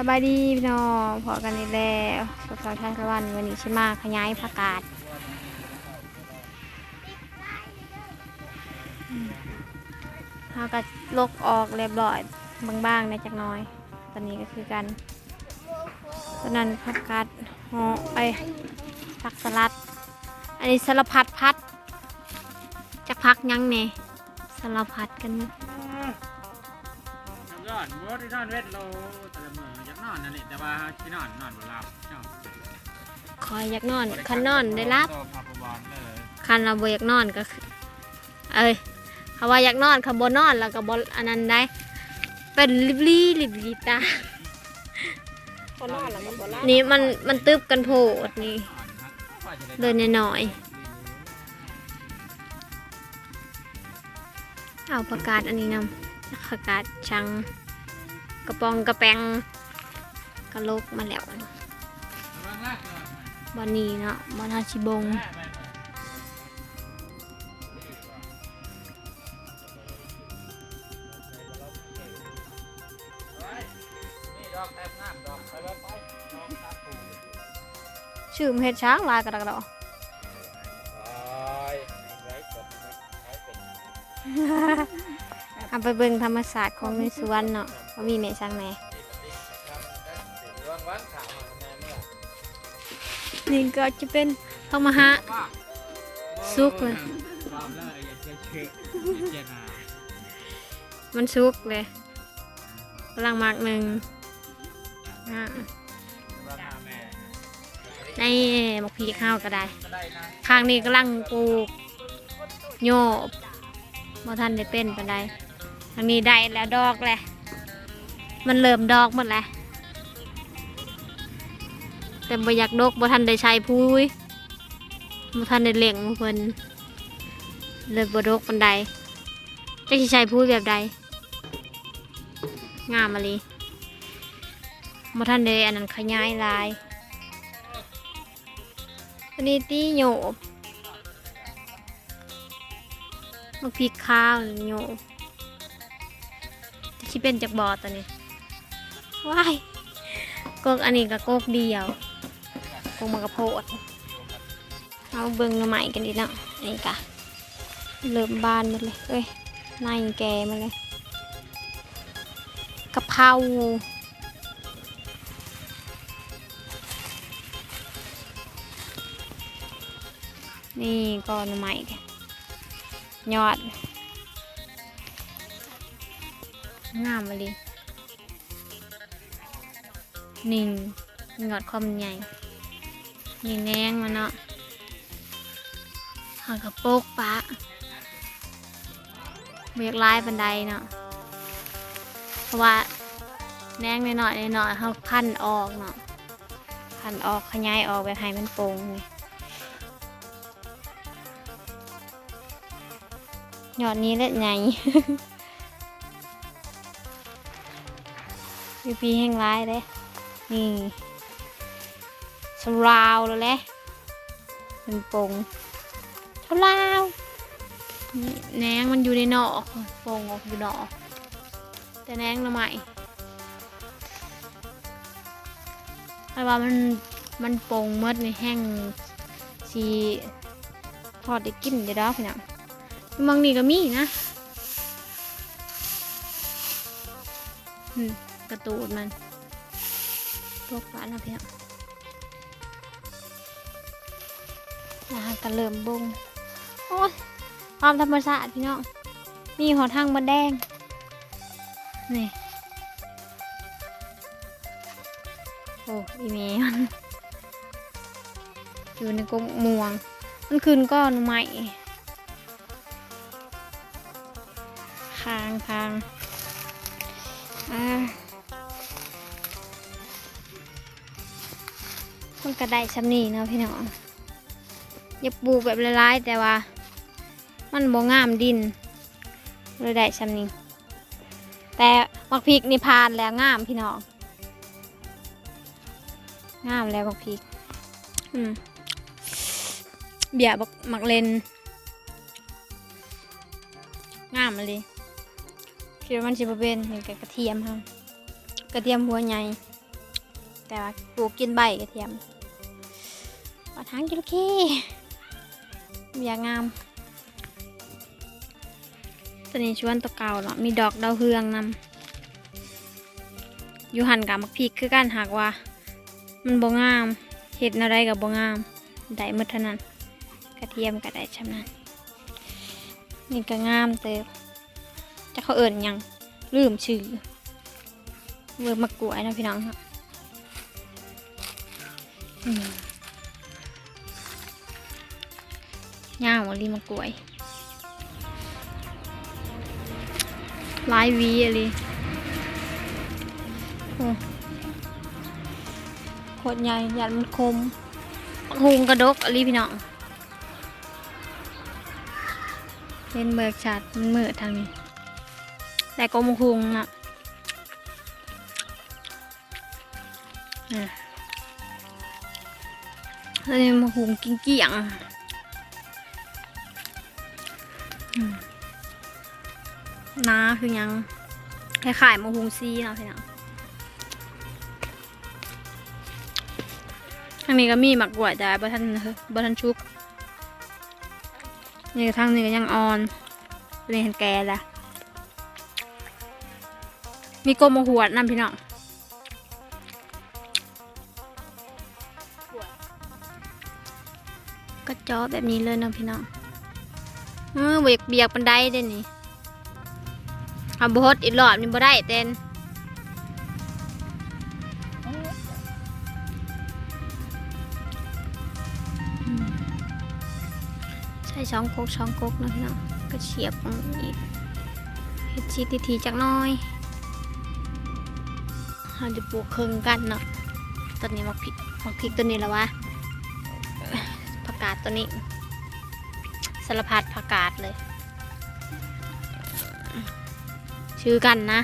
สบายดีพี่น้องพอกันอีกแล้วสดๆทาตะวันวันนี้ใช่มาขยายผักกาดเราก็ลกออกเรียบร้อยบางๆในจักน้อย ตอนนี้ก็คือกันตอนนั้นผักกาดห่อไอยผักสลัด อันนี้สารพัดพัดจะพักยังเน่สารพัดกันยอดบ่ได้นอนเวทโล ออยากนอนนั่นแหละแต่ว่าที่นอนนอนบ่หลับเนาะคอยอยากนอนคันนอนได้รับโตพับบอลเลยคันเราบ่อยากนอนก็คือเอ้ยเขาว่าอยากนอนเขาบ่นอนแล้วก็บ่อันนั้นได้ เป็นลิบลี่ลิบลีตาคนนอนแล้วมันบ่ล่านี่มันมันตึบกันโพดนี่นอนครับว่าจะได้เดินหน่อยๆเอาประกาศอันนี้นำประกาศชังกระปองกระแปง กระโลกมาแล้วระวังลากก่อนบอนนี้เนาะบอนฮาชิบงแม่แม่นี่ดอกแทบงามดอกไปไปไปดอกตาปูชื่อมนเฮ็ดช้างลายกระดกดอกไปไว้กดไว้เป็นเอาไปเบิ่งธรรมศาสตร์ของในสวนเนาะว่ามีแม่ช้างแห นี่ก็จะเป็นทองมหาซุกเลยความเลยอย่าเชื่อเชื่อเชื่อนามันสุกเลยกำลังมากหนึ่งในหมกพีข้าวก็ได้ ข้างนี้กำลังปลูกโยบบ่ทันได้เป็นปานใดทางนี้ได้แล้วดอกแหละมันเริ่มดอกหมดแล้ว แต่บ่อยากดกบ่ทันได้ใช้พุ้ยบ่ทันได้เลี้ยงเพิ่นเลยบ่ดกปานใดจะสิใช้พุ้ยแบบใดงามมาลีบ่ทันได้อันนั้นขยายลายอันนี้ตีโยบมาพริกข้าวโยบที่เป็นจากบอตัวนี้ว้ายกกอันนี้ก็กกเดียว กกมากระโพดเอาเบิ่งหน่อไม้กันดีเนาะนนี้กะเริ่มบานหมดเลยเอ้ยนายแกมาเลยกะเพรานี่ก็หน่อไม้แกยอดงามมาเลยนี่งยอดความใหญ่ นี่แนงมันเนาะหางกระโปกปะเบียกลายบันไดเนาะ เพราะว่าแนงนหน่อยๆหน่อยๆเขาพันออกเนาะ พันออกขยายออกแบบให้มันโปร่งนี่ยอดนี้แหละใหญ่พีพีแห้งร้ายเลยนี่ สราวแล้วแหละเป็นปงสราวนี่แนงมันอยู่ในนอกปงออกอยู่นอกแต่แนงละใหม่เพรว่ามันมันปงหมดในแห้งสีทอดได้กินเดี๋ยวดอกพี่น้องบางนี่ก็มีนะกระตูดมันพวกปลานะเพียง นะคะก็เริ่มบงโอ้ยความธรรมชาติพี่น้องมีหัวทางมดแดง นี่ โอ้อีเมมันอยู่ในกรงม่วง มันคืนก้อนใหม่คางคางอ่ามันก็ได้ซ้ำนีเนาะพี่น้อง อย่าปลูกแบบละลายแต่ว่า มันบ่งามดินเลยได้ซ้ำนี่แต่มักพริกนี่พานแล้วงามพี่น้องงามแล้วมักพริก อืมเบียร์บักมักเลนงามเลยคิดว่ามันสิบเป็นนี่ก็กระเทียมครับกระเทียมหัวใหญ่แต่ว่าปลูกกินใบกระเทียมปลาทางจระเข้ อย่างงาม ตัวนี้ชวนตัวเก่าเนาะมีดอกดาวเฮืองนำอยู่หันกับมักพริกคือกันหากว่า มันบ่งามเห็ดอะไรกับบ่งามได้หมดเท่านั้น กระเทียมก็ได้ชำนั้นนี่ก็งามเติบจะเขาเอิ่นยังลืมชื่อเวอร์มะกรวยนะพี่น้องครับ ย่างวลีมะกรวยลายวีอะไรโอ้โคตรใหญ่ยันมันคมบักหุงกระดกอะไรพี่น้องเล่นเบิกชัดมันเมืดทางนี้ แต่ก็มงคุงนะอะแล้วนี่มงคุงกิ้งเกี่ยง น้าคือยังคล้ายๆมะฮุงซีเนาะพี่น้องทางนี้ก็มีหมักกล้วยแต่บ่ทันเฮ้ยบ่ทันชุก นี่ทางนี้ก็ยังอ่อนนี้เห็นแก่ล้วมีกลมมะหวดนำพี่น้องก็จอแบบนี้เลยนะพี่น้องเออเบียกเบียกบันไดเด้นี่ ทำบดอีกรอบนี่บ่ได้เต้นใส่ช่องโคกช่องโคกนะพี่น้องก็เฉียบลงอีกเฮ็ดชีทีทีจักน้อยเราจะปลูกเครึ่งกันเนาะตอนนี้มักพริกมักพริกตัวนี้แล้ววะผักกาดตัวนี้สารพัดผักกาดเลย ชื่อกันนะ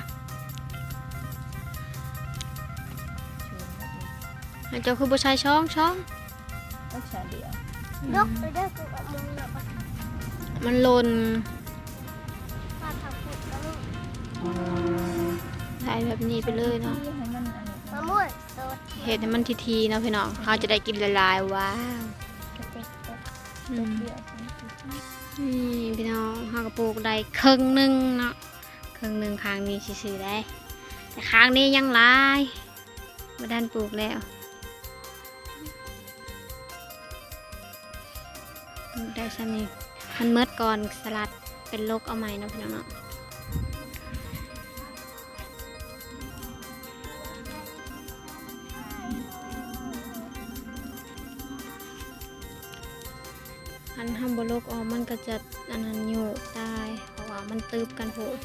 แล้วเจ้าคือผู้ชายช่องช่องก็แค่เดียวยกไปได้กูกับมึงแบบว่ามันลนปลาผักผุดกระลูกได้แบบนี้ไปเลยเนาะที่ให้มันอันนี้มะม่วงสดเห็ดให้มันทีๆเนาะพี่น้องเขาจะได้กินละลายๆว้าวกระเต็กกระอืมเดียวนี่พี่น้องเขากระปลูกได้ครึ่งหนึ่งเนาะค รึ่งหนึ่งข้างนี้ซื่อๆได้แต่ข้างนี้ยังลายมาด้านปลูกแล้วได้ซ้ำนี่มันเมิดก่อนสลัดเป็นโรคเอาใหม่นะพี่น้องเนาะอันทำบโลกออกมันก็จะอันนั้นอยู่ตายเพราะว่ามันตืบกันโหด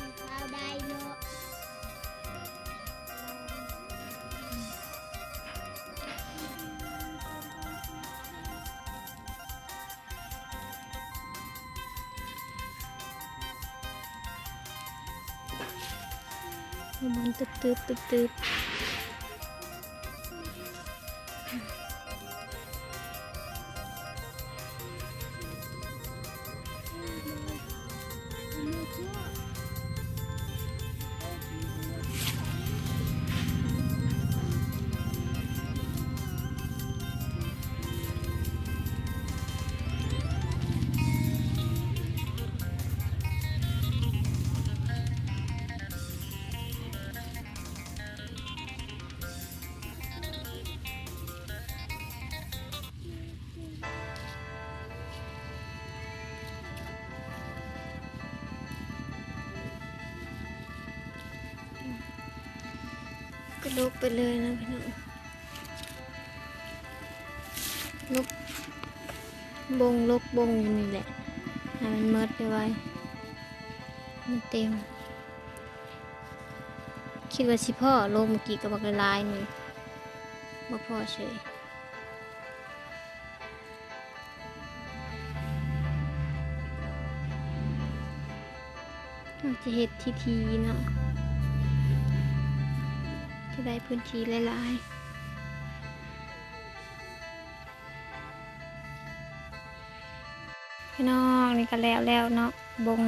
มันตึบตึบตึบ ลุกไปเลยนะพี่น้องลุกบงลุกบงอยู่นี่แหละให้มันเมิดไปไว้มันเต็ม คิดว่าสิพ่อลงเมื่อกี้กับบักลายนี่บ่พ่อเฉยเราจะเห็ดทีทีเนาะ จะได้พื้นที่หลายๆพี่น้องนี่ก็แล้วแล้วเนาะบง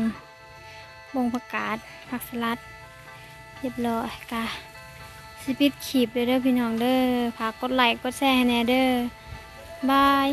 บงผักกาดผักสลัดเรียบร้อยกะสปิดขีบเด้อเด้อพี่น้องเด้อฝากกดไลค์กดแชร์ให้แน่เด้อบาย